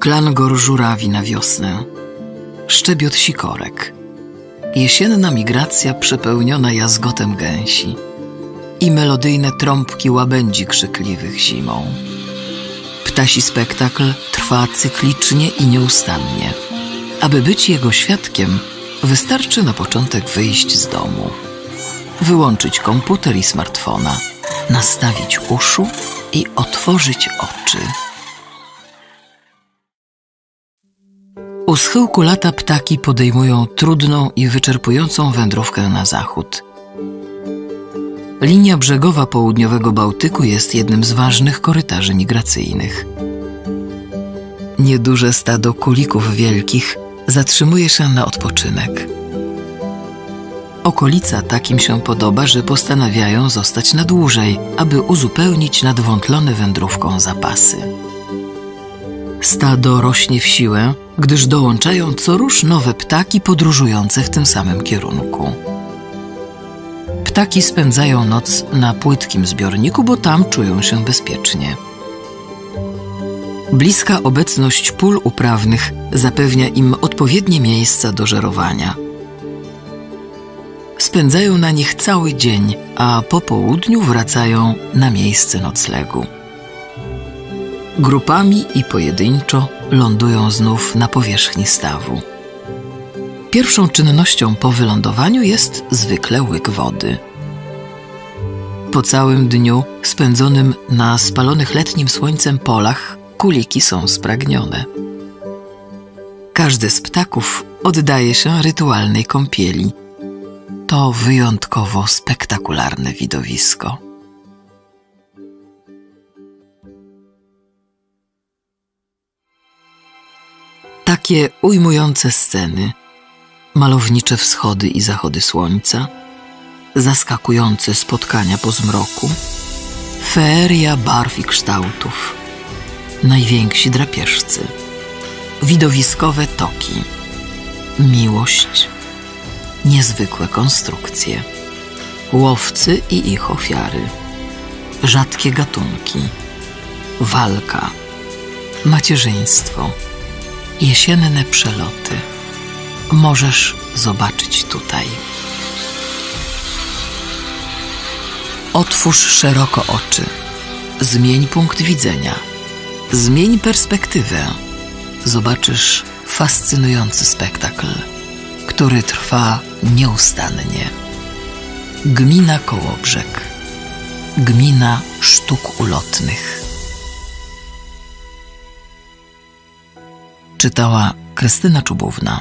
klangor żurawi na wiosnę, szczebiot sikorek, jesienna migracja przepełniona jazgotem gęsi i melodyjne trąbki łabędzi krzykliwych zimą. Ptasi spektakl trwa cyklicznie i nieustannie. Aby być jego świadkiem, wystarczy na początek wyjść z domu, wyłączyć komputer i smartfona, nastawić uszu i otworzyć oczy. U schyłku lata ptaki podejmują trudną i wyczerpującą wędrówkę na zachód. Linia brzegowa południowego Bałtyku jest jednym z ważnych korytarzy migracyjnych. Nieduże stado kulików wielkich zatrzymuje się na odpoczynek. Okolica takim się podoba, że postanawiają zostać na dłużej, aby uzupełnić nadwątlone wędrówką zapasy. Stado rośnie w siłę, gdyż dołączają co rusz nowe ptaki podróżujące w tym samym kierunku. Ptaki spędzają noc na płytkim zbiorniku, bo tam czują się bezpiecznie. Bliska obecność pól uprawnych zapewnia im odpowiednie miejsca do żerowania. Spędzają na nich cały dzień, a po południu wracają na miejsce noclegu. Grupami i pojedynczo lądują znów na powierzchni stawu. Pierwszą czynnością po wylądowaniu jest zwykle łyk wody. Po całym dniu spędzonym na spalonych letnim słońcem polach kuliki są spragnione. Każdy z ptaków oddaje się rytualnej kąpieli. To wyjątkowo spektakularne widowisko. Takie ujmujące sceny, malownicze wschody i zachody słońca, zaskakujące spotkania po zmroku, feeria barw i kształtów, najwięksi drapieżcy, widowiskowe toki, miłość, niezwykłe konstrukcje, łowcy i ich ofiary, rzadkie gatunki, walka, macierzyństwo, jesienne przeloty. Możesz zobaczyć tutaj. Otwórz szeroko oczy. Zmień punkt widzenia. Zmień perspektywę. Zobaczysz fascynujący spektakl, który trwa nieustannie. Gmina Kołobrzeg. Gmina Sztuk Ulotnych. Czytała Krystyna Czubówna.